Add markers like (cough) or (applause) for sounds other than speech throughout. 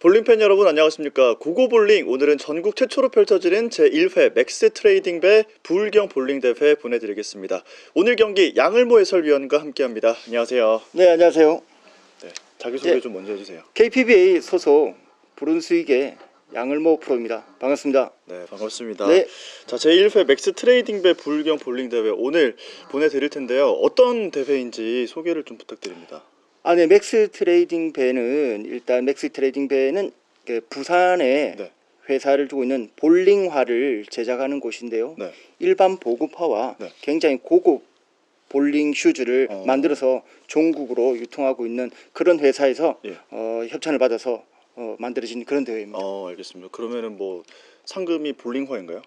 볼링팬 여러분 안녕하십니까? 고고볼링 오늘은 전국 최초로 펼쳐지는 제1회 맥스 트레이딩 배 부울경 볼링 대회 보내드리겠습니다. 오늘 경기 양을모 해설위원과 함께합니다. 안녕하세요. 네, 안녕하세요. 네, 자기소개 네. 좀 먼저 해주세요. KPBA 소속 부른수익의 양을모 프로입니다. 반갑습니다. 네 반갑습니다. 네, 자 제1회 맥스 트레이딩 배 부울경 볼링 대회 오늘 보내드릴 텐데요. 어떤 대회인지 소개를 좀 부탁드립니다 아, 네, 맥스 트레이딩 배는 일단 맥스 트레이딩 배는 그 부산에 네. 회사를 두고 있는 볼링화를 제작하는 곳인데요. 네. 일반 보급화와 네. 굉장히 고급 볼링 슈즈를 어. 만들어서 종국으로 유통하고 있는 그런 회사에서 예. 어, 협찬을 받아서 어, 만들어진 그런 대회입니다. 어 알겠습니다 그러면은 뭐 상금이 볼링화인가요?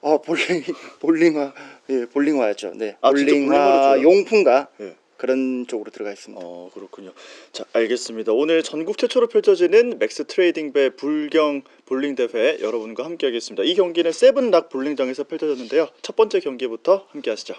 아 볼링 (laughs) 볼링화 예 볼링화였죠. 네 아, 볼링화? 용품과 예. 그런 쪽으로 들어가 있습니다. 어 그렇군요. 자 알겠습니다. 오늘 전국 최초로 펼쳐지는 맥스 트레이딩 배 불경 볼링 대회 여러분과 함께하겠습니다. 이 경기는 세븐락 볼링장에서 펼쳐졌는데요. 첫 번째 경기부터 함께하시죠.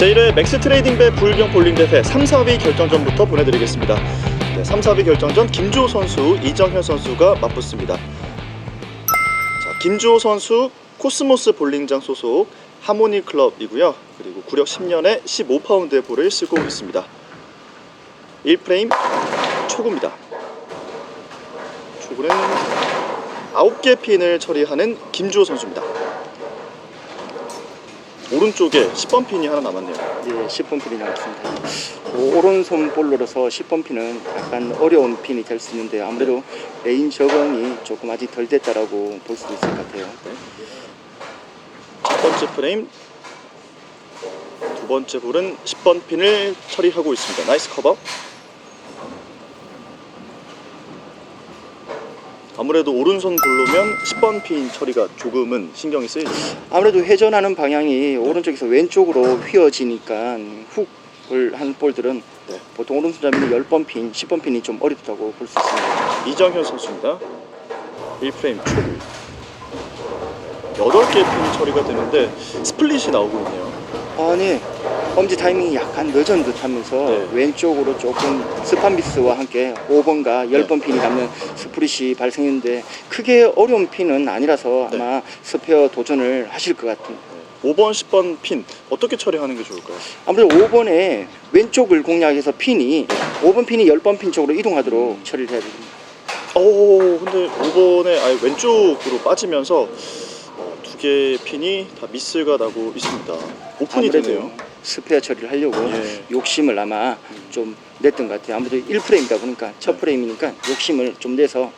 제1회 맥스 트레이딩 배 불경 볼링 대회 3, 4위 결정전부터 보내드리겠습니다. 네, 3, 4위 결정전 김주호 선수, 이정현 선수가 맞붙습니다. 자, 김주호 선수 코스모스 볼링장 소속 하모니 클럽이고요. 그리고 구력 10년에 15파운드의 볼을 쓰고 있습니다. 1프레임 초구입니다. 초구는 9개 핀을 처리하는 김주호 선수입니다. 오른쪽에 10번 핀이 하나 남았네요. 예, 10번 핀이 나왔습니다. 오- 오른손 볼로로서 10번 핀은 약간 어려운 핀이 될 수 있는데 아무래도 레인 적응이 조금 아직 덜 됐다라고 볼 수도 있을 것 같아요. 첫 번째 프레임 두 번째 볼은 10번 핀을 처리하고 있습니다. 나이스 커버. 아무래도 오른손 볼로면 10번 핀 처리가 조금은 신경이 쓰이죠. 아무래도 회전하는 방향이 오른쪽에서 왼쪽으로 휘어지니까 훅을 한 볼들은 네. 보통 오른손 잡이는 10번 핀, 10번 핀이 좀 어렵다고 볼 수 있습니다. 이정현 선수입니다. 1프레임 초구. 8개 핀 처리가 되는데 스플릿이 나오고 있네요. 아, 네. 엄지 타이밍이 약간 늦은 듯 하면서 네. 왼쪽으로 조금 스판 미스와 함께 5번과 네. 10번 핀이 남는 스프릿이 발생했는데 크게 어려운 핀은 아니라서 네. 아마 스페어 도전을 하실 것 같은 5번, 10번 핀 어떻게 처리하는 게 좋을까요? 아무래도 5번에 왼쪽을 공략해서 핀이 5번 핀이 10번 핀 쪽으로 이동하도록 음. 처리를 해야 됩니다. 오, 근데 5번에 아예 왼쪽으로 빠지면서 어, 두 개의 핀이 다 미스가 나고 있습니다. 오픈이 아무래도 되네요. 스페어 처리를 하려고 예. 욕심을 아마 좀 냈던 것 같아요. 아무래도 1프레임이다 보니까 첫 네. 프레임이니까 욕심을 좀 내서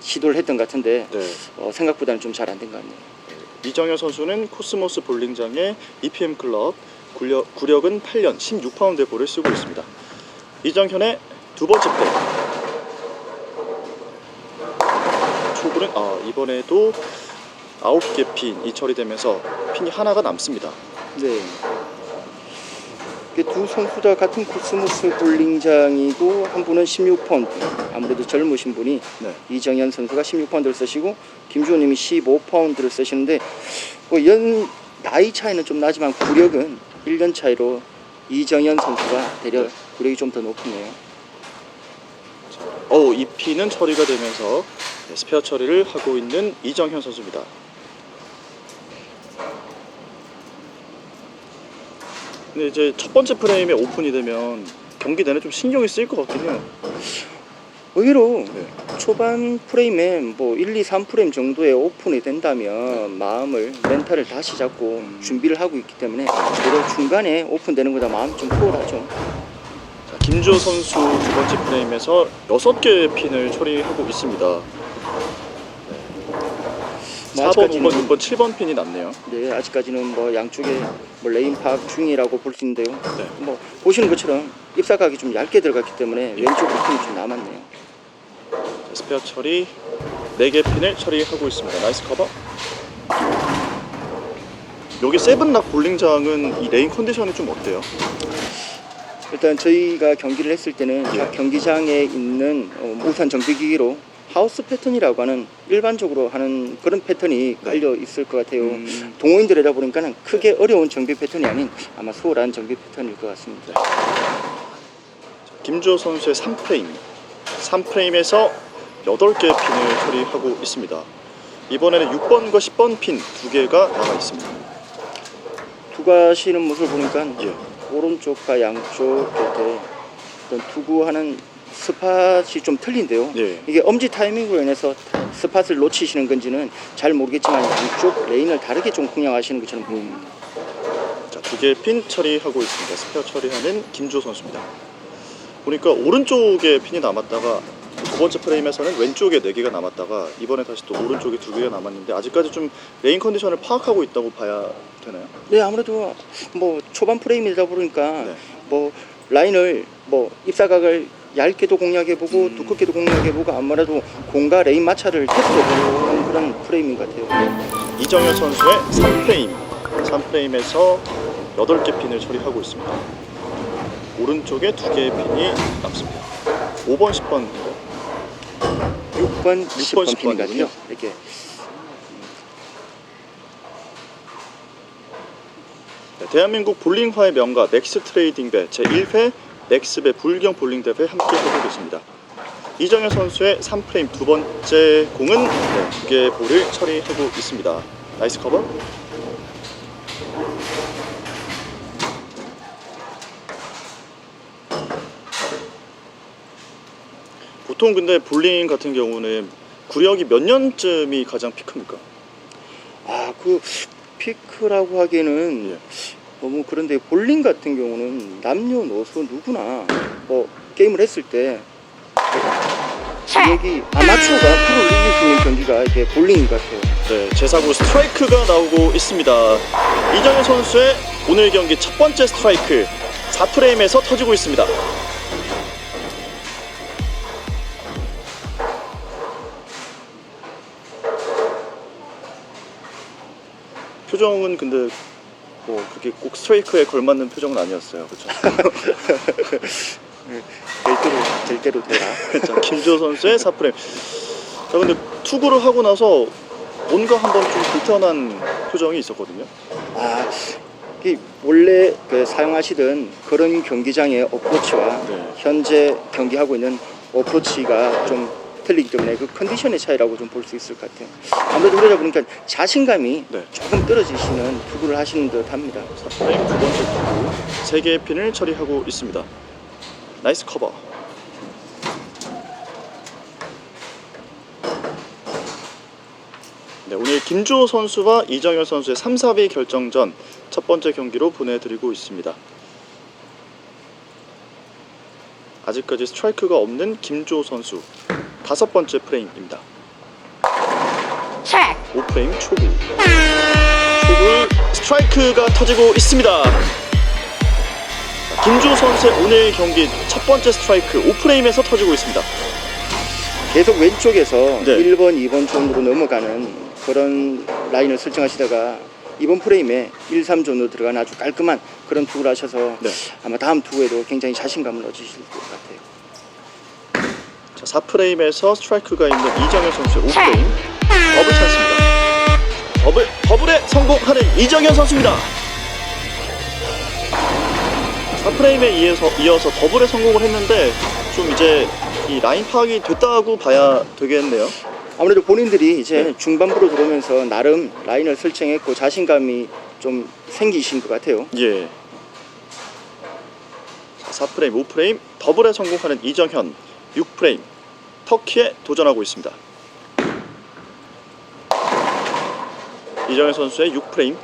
시도를 했던 것 같은데 네. 어, 생각보다는 좀 잘 안 된 것 같네요. 이정현 선수는 코스모스 볼링장의 EPM 클럽 구력, 구력은 8년 16파운드의 볼을 쓰고 있습니다. 이정현의 두 번째 플레이. 초구는 아, 이번에도 9개 핀이 처리되면서 핀이 하나가 남습니다. 네. 두 선수 다 같은 코스모스 볼링장이고 한 분은 16파운드 아무래도 젊으신 분이 네. 이정현 선수가 16파운드를 쓰시고 김주호님이 15파운드를 쓰시는데 뭐 연 나이 차이는 좀 나지만 구력은 1년 차이로 이정현 선수가 대략 네. 구력이 좀 더 높네요. 어, 이 핀은 처리가 되면서 네, 스페어 처리를 하고 있는 이정현 선수입니다. 근데 이제 첫 번째 프레임에 오픈이 되면 경기 내내 좀 신경이 쓰일 것 같긴 해요. 의외로 네. 초반 프레임에 뭐 1, 2, 3 프레임 정도에 오픈이 된다면 마음을 멘탈을 다시 잡고 음. 준비를 하고 있기 때문에 그래도 중간에 오픈되는 거다 마음이 좀 포홀하죠. 자, 김주호 선수 두 번째 프레임에서 여섯 개의 핀을 처리하고 있습니다. 네. 뭐 4번, 아직까지는- 5번, 6번, 7번 핀이 남네요. 네, 아직까지는 뭐 양쪽에 뭐 레인 파악 중이라고 볼 수 있는데요. 네. 뭐 보시는 것처럼 입사각이 좀 얇게 들어갔기 때문에 왼쪽 부품이 좀 남았네요. 자, 스페어 처리 4개 핀을 처리하고 있습니다. 나이스 커버. 여기 세븐락 볼링장은 이 레인 컨디션이 좀 어때요? 일단 저희가 경기를 했을 때는 예. 각 경기장에 있는 어, 우산 정비기기로 하우스 패턴이라고 하는 일반적으로 하는 그런 패턴이 깔려 있을 것 같아요. 음, 동호인들이다 보니까는 크게 어려운 정비 패턴이 아닌 아마 수월한 정비 패턴일 것 같습니다. 김주호 선수의 3프레임. 3프레임에서 8개의 핀을 처리하고 있습니다. 이번에는 6번과 10번 핀 두 개가 나와 있습니다. 투구하시는 모습을 보니까 예. 오른쪽과 양쪽 곁에 어떤 투구하는 스팟이 좀 틀린데요. 예. 이게 엄지 타이밍으로 인해서 스팟을 놓치시는 건지는 잘 모르겠지만 양쪽 레인을 다르게 좀 공략하시는 것처럼 보입니다. 자, 두 개의 핀 처리하고 있습니다. 스페어 처리하는 김주호 선수입니다. 보니까 오른쪽에 핀이 남았다가 두 번째 프레임에서는 왼쪽에 네 개가 남았다가 이번에 다시 또 오른쪽에 두 개가 남았는데 아직까지 좀 레인 컨디션을 파악하고 있다고 봐야 되나요? 네, 아무래도 뭐 초반 프레임이다 보니까 네. 뭐 라인을 뭐 입사각을 얇게도 공략해보고 음. 두껍게도 공략해보고 아무래도 공과 레인 마찰을 테스트해보는 그런 프레임인 것 같아요. 이정현 선수의 3프레임. 3프레임에서 8개 핀을 처리하고 있습니다. 오른쪽에 두 개의 핀이 남습니다. 5번, 10번 6번, 10번, 10번 핀인 것. 같아요. 이렇게 네, 대한민국 볼링화의 명가 넥스 트레이딩 배 제1회 넥스배 불경 볼링 대회 함께 하고 계십니다. 이정현 선수의 3프레임 두 번째 공은 네, 두 개의 볼을 처리하고 있습니다. 나이스 커버. 보통 근데 볼링 같은 경우는 구력이 몇 년쯤이 가장 피크입니까? 아, 그 피크라고 하기에는 예. 너무 그런데 볼링 같은 경우는 남녀노소 누구나 뭐 게임을 했을 때 여기 아마추어가 프로를 이길 수 있는 경기가 이게 볼링인 것 같아요. 네, 제사구 스트라이크가 나오고 있습니다. 이정현 선수의 오늘 경기 첫 번째 스트라이크 4프레임에서 터지고 있습니다. 표정은 근데 뭐 그렇게 꼭 스트라이크에 걸맞는 표정은 아니었어요. 그렇죠? 될 대로 될 대로 되라. 자, 김주호 선수의 4프레임. 자, 근데 투구를 하고 나서 뭔가 한번 좀 불편한 표정이 있었거든요. 아, 이 원래 그 사용하시던 그런 경기장의 어프로치와 네. 현재 경기하고 있는 어프로치가 좀 틀리기 때문에 그 컨디션의 차이라고 좀 볼 수 있을 것 같아요. 아무래도 그러다 보니까 자신감이 네. 조금 떨어지시는 투구를 하시는 듯 합니다. 4프레임 두 번째 투구 세 개의 핀을 처리하고 있습니다. 나이스 커버. 네, 오늘 김주호 선수와 이정현 선수의 3, 4위 결정전 첫 번째 경기로 보내드리고 있습니다. 아직까지 스트라이크가 없는 김주호 선수 다섯 번째 프레임입니다. 5프레임 초구 초구 스트라이크가 터지고 있습니다. 김주호 선수의 오늘 경기 첫 번째 스트라이크 5프레임에서 터지고 있습니다. 계속 왼쪽에서 네. 1번, 2번 존으로 넘어가는 그런 라인을 설정하시다가 이번 프레임에 1, 3존으로 들어가는 아주 깔끔한 그런 투구를 하셔서 네. 아마 다음 투구에도 굉장히 자신감을 얻으실 것 같아요. 자, 4프레임에서 스트라이크가 있는 이정현 선수의 5프레임 더블 찬스입니다. 더블 더블에 성공하는 이정현 선수입니다. 4프레임에 이어서 이어서 더블에 성공을 했는데 좀 이제 이 라인 파악이 됐다고 봐야 되겠네요. 아무래도 본인들이 이제 네. 중반부로 들어오면서 나름 라인을 설정했고 자신감이 좀 생기신 것 같아요. 예. 자, 4프레임, 5프레임 더블에 성공하는 이정현 6프레임 터키에 도전하고 있습니다. 이정현 선수의 6프레임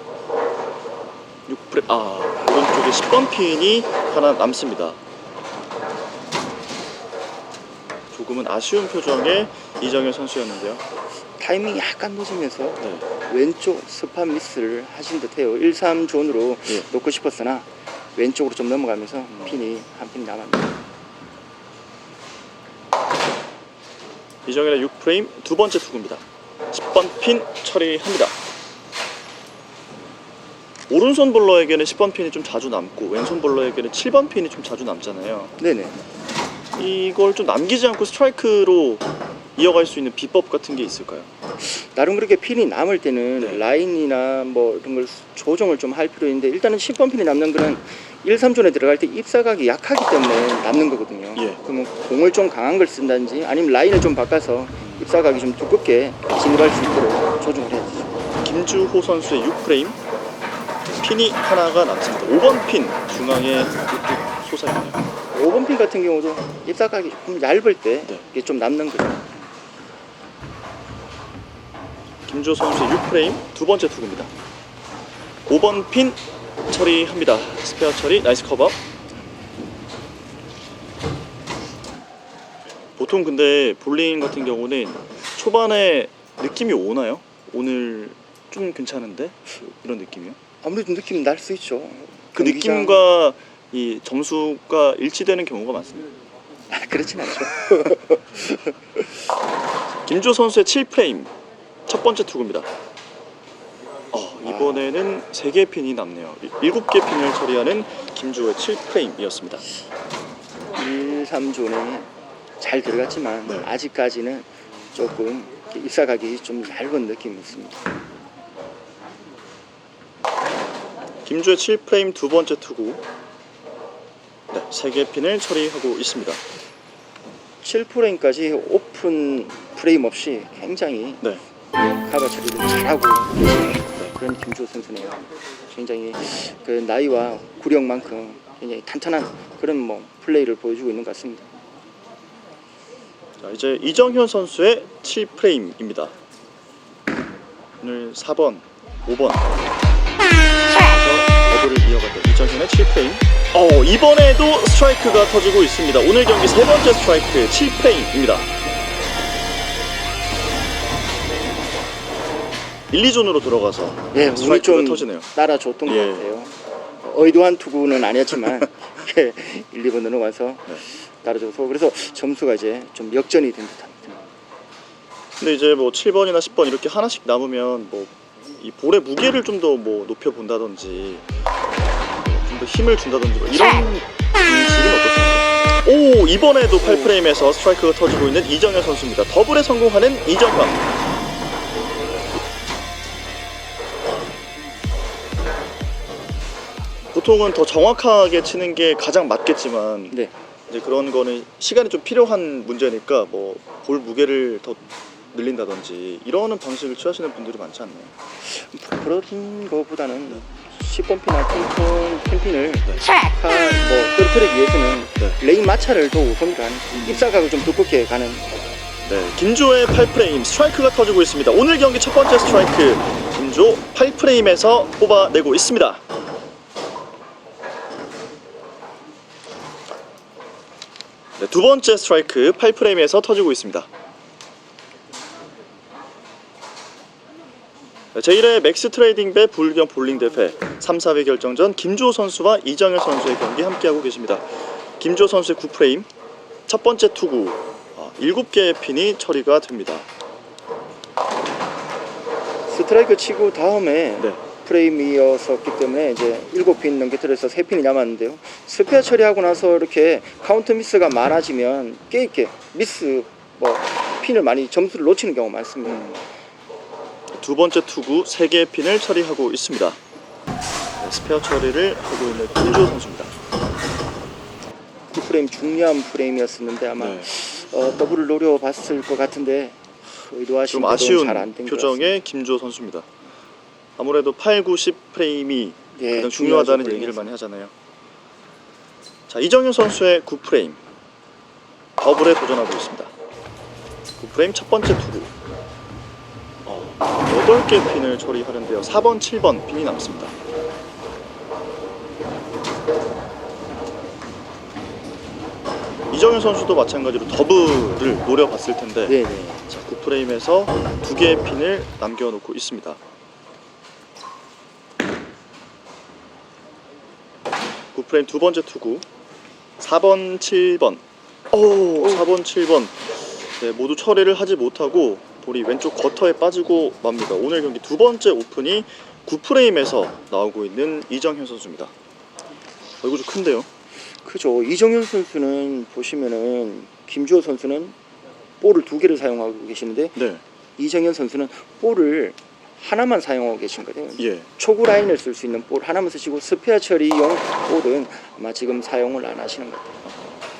6프레임 아 오른쪽에 10번 핀이 하나 남습니다. 조금은 아쉬운 표정의 이정현 선수였는데요. 타이밍이 약간 늦으면서 네. 왼쪽 스팟 미스를 하신 듯해요. 1, 3 존으로 예. 놓고 싶었으나 왼쪽으로 좀 넘어가면서 핀이 한 핀 남았네요. 이정현의 6프레임 두 번째 투구입니다. 10번 핀 처리합니다. 오른손 볼러에게는 10번 핀이 좀 자주 남고 왼손 볼러에게는 7번 핀이 좀 자주 남잖아요. 네네. 이걸 좀 남기지 않고 스트라이크로 이어갈 수 있는 비법 같은 게 있을까요? 나름 그렇게 핀이 남을 때는 네. 라인이나 뭐 이런 걸 조정을 좀 할 필요 있는데 일단은 10번 핀이 남는 거는 1, 3존에 들어갈 때 입사각이 약하기 때문에 남는 거거든요. 예. 그러면 공을 좀 강한 걸 쓴다든지 아니면 라인을 좀 바꿔서 입사각이 좀 두껍게 진입할 수 있도록 조정을 해야 되죠. 김주호 선수의 6프레임 핀이 하나가 남습니다. 5번 핀 중앙에 우뚝 솟아있네요. 5번 핀 같은 경우도 입사각이 조금 얇을 때 네. 이게 좀 남는 거죠. 김주호 선수의 6프레임 두 번째 투구입니다. 5번 핀 처리합니다. 스페어 처리 나이스 커버. 보통 근데 볼링 같은 경우는 초반에 느낌이 오나요? 오늘 좀 괜찮은데 이런 느낌이요? 아무래도 느낌 날수 있죠. 그 경기장- 느낌과 이 점수가 일치되는 경우가 많습니다. 아, 그렇진 않죠. (laughs) 김주호 선수의 7프레임 첫 번째 투구입니다. 어, 이번에는 3개의 핀이 남네요. 7개 핀을 처리하는 김주호의 7프레임이었습니다. 1, 3존에 잘 들어갔지만 네. 아직까지는 조금 입사각이 좀 얇은 느낌이 있습니다. 김주호의 7프레임 두 번째 투구 네, 3개의 핀을 처리하고 있습니다. 7프레임까지 오픈 프레임 없이 굉장히 네, 카바 처리를 잘하고 계시는 그런 김주호 선수네요. 굉장히 그 나이와 구력만큼 굉장히 탄탄한 그런 뭐 플레이를 보여주고 있는 것 같습니다. 자, 이제 이정현 선수의 7프레임입니다. 오늘 4번, 5번 더블을 이어갔던 이정현의 7프레임. 어, 이번에도 스트라이크가 터지고 있습니다. 오늘 경기 세 번째 스트라이크 7프레임입니다. 1, 2존으로 들어가서 예, 운이 스트라이크가 좀 터지네요. 따라줬던 예. 것 같아요. 의도한 투구는 아니었지만 (laughs) 이렇게 1, 2번으로 와서 네. 따라줘서 그래서 점수가 이제 좀 역전이 된 듯합니다. 근데 이제 뭐 7번이나 10번 이렇게 하나씩 남으면 뭐 이 볼의 무게를 좀 더 뭐 높여 본다든지 좀 더 힘을 준다든지 뭐 이런 방식은 어떻습니까? 오 이번에도 8프레임에서 스트라이크가 터지고 있는 이정현 선수입니다. 더블에 성공하는 이정현. 보통은 더 정확하게 치는 게 가장 맞겠지만 네. 이제 그런 거는 시간이 좀 필요한 문제니까 뭐 볼 무게를 더 늘린다든지 이러는 방식을 취하시는 분들이 많지 않나요? 그런 거보다는 10번 핀이나 핀 캠핑을 네. 뭐 떨어뜨리기 위해서는 네. 레인 마찰을 더 우선간 입사각을 좀 두껍게 가는 네, 김조의 8프레임 스트라이크가 터지고 있습니다. 오늘 경기 첫 번째 스트라이크 김조 8프레임에서 뽑아내고 있습니다. 네, 두 번째 스트라이크 8프레임에서 터지고 있습니다. 네, 제1회 맥스 트레이딩 배 불경 볼링 대회 3, 4회 결정전 김조 선수와 이정현 선수의 경기 함께하고 계십니다. 김조 선수의 9프레임 첫 번째 투구 아, 7개의 핀이 처리가 됩니다. 스트라이크 치고 다음에 네. 프레임이었었기 때문에 이제 7핀 넘겨뜨려서 3핀이 남았는데요. 스페어 처리하고 나서 이렇게 카운트 미스가 많아지면 꽤 있게 미스 뭐 핀을 많이 점수를 놓치는 경우가 많습니다. 두 번째 투구 3개의 핀을 처리하고 있습니다. 네, 스페어 처리를 하고 있는 김조 선수입니다. 그 프레임 중요한 프레임이었었는데 아마 네. 어, 더블을 노려봤을 것 같은데 의도하신 좀 아쉬운 잘안 된것 같습니다. 표정의 김조 선수입니다. 아무래도 8, 9, 10 프레임이 예, 가장 중요하죠, 중요하다는 프레임에서. 얘기를 많이 하잖아요. 자 이정현 선수의 9 프레임 더블에 도전하고 있습니다. 9 프레임 첫 번째 투구 어, 8개 핀을 처리하는데요. 4번, 7번 핀이 남습니다. 이정현 선수도 마찬가지로 더블을 노려봤을 텐데 네 네. 자, 9프레임에서 두 개의 핀을 남겨놓고 있습니다. 프레임 두 번째 투구 4번, 7번 오, 4번, 7번 네, 모두 처리를 하지 못하고 볼이 왼쪽 거터에 빠지고 맙니다. 오늘 경기 두 번째 오픈이 9프레임에서 나오고 있는 이정현 선수입니다. 어, 이거 좀 큰데요? 그죠. 이정현 선수는 보시면은 김주호 선수는 볼을 두 개를 사용하고 계시는데 네. 이정현 선수는 볼을 하나만 사용하고 계신 거예요. 예. 초구 라인을 쓸 수 있는 볼 하나만 쓰시고 스페어 처리용 볼은 아마 지금 사용을 안 하시는 것 같아요.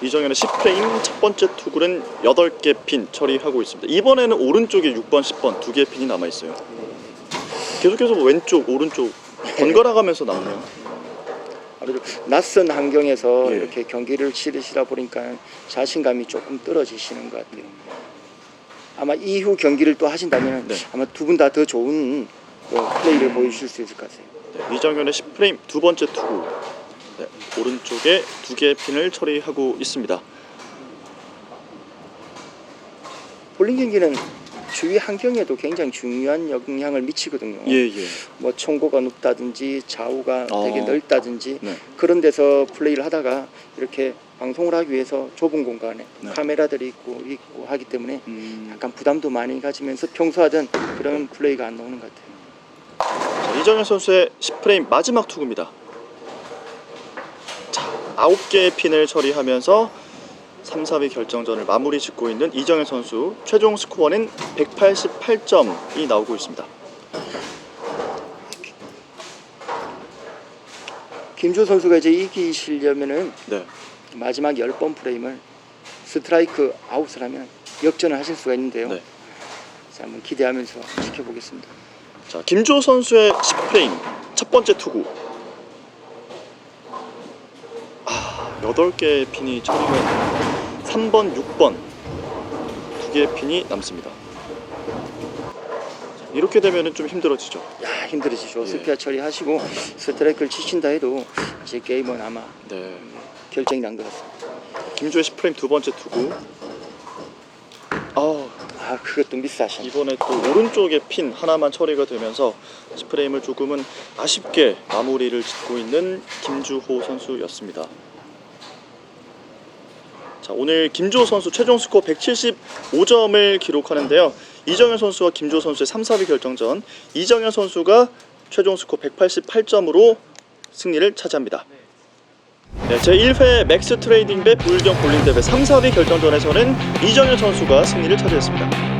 이정현의 10프레임 첫 번째 투구는 8개 핀 처리하고 있습니다. 이번에는 오른쪽에 6번, 10번 두 개의 핀이 남아 있어요. 계속해서 뭐 왼쪽, 오른쪽 (laughs) 번갈아 가면서 남네요. 아무래도 낯선 환경에서 예. 이렇게 경기를 치르시다 보니까 자신감이 조금 떨어지시는 것 같아요. 아마 이후 경기를 또 하신다면 네. 아마 두 분 다 더 좋은 그 플레이를 보여주실 수 있을 것 같아요. 네, 이정현의 10프레임 두 번째 투구. 네, 오른쪽에 두 개의 핀을 처리하고 있습니다. 볼링 경기는 주위 환경에도 굉장히 중요한 영향을 미치거든요. 예, 예. 뭐 총고가 높다든지 좌우가 어. 되게 넓다든지 네. 그런 데서 플레이를 하다가 이렇게 방송을 하기 위해서 좁은 공간에 네. 카메라들이 있고 있고 하기 때문에 음, 약간 부담도 많이 가지면서 평소 하던 그런 플레이가 안 나오는 것 같아요. 자, 이정현 선수의 10프레임 마지막 투구입니다. 자, 9개의 핀을 처리하면서 3, 4위 결정전을 마무리 짓고 있는 이정현 선수 최종 스코어는 188점이 나오고 있습니다. 김조 선수가 이제 이기시려면은 네. 마지막 10번 프레임을 스트라이크 아웃을 하면 역전을 하실 수가 있는데요. 네. 자, 한번 기대하면서 지켜보겠습니다. 자, 김조 선수의 10프레임 첫 번째 투구. 아, 8개의 핀이 처리가 있네요. 3번, 6번 두 개의 핀이 남습니다. 자, 이렇게 되면 좀 힘들어지죠. 야 힘들으시죠. 예. 스피어 처리하시고 스트라이크를 치신다 해도 이제 게임은 아마 네. 결정이 난 것 같습니다. 김조의 10프레임 두 번째 투구. 아, 아 그것도 미스하신. 이번에 또 오른쪽에 핀 하나만 처리가 되면서 10프레임을 조금은 아쉽게 마무리를 짓고 있는 김주호 선수였습니다. 자, 오늘 김주호 선수 최종 스코어 175점을 기록하는데요. 이정현 선수와 김주호 선수의 3, 4위 결정전. 이정현 선수가 최종 스코어 188점으로 승리를 차지합니다. 네, 제1회 맥스 트레이딩 배 불경 볼링 대회 3, 4위 결정전에서는 이정현 선수가 승리를 차지했습니다.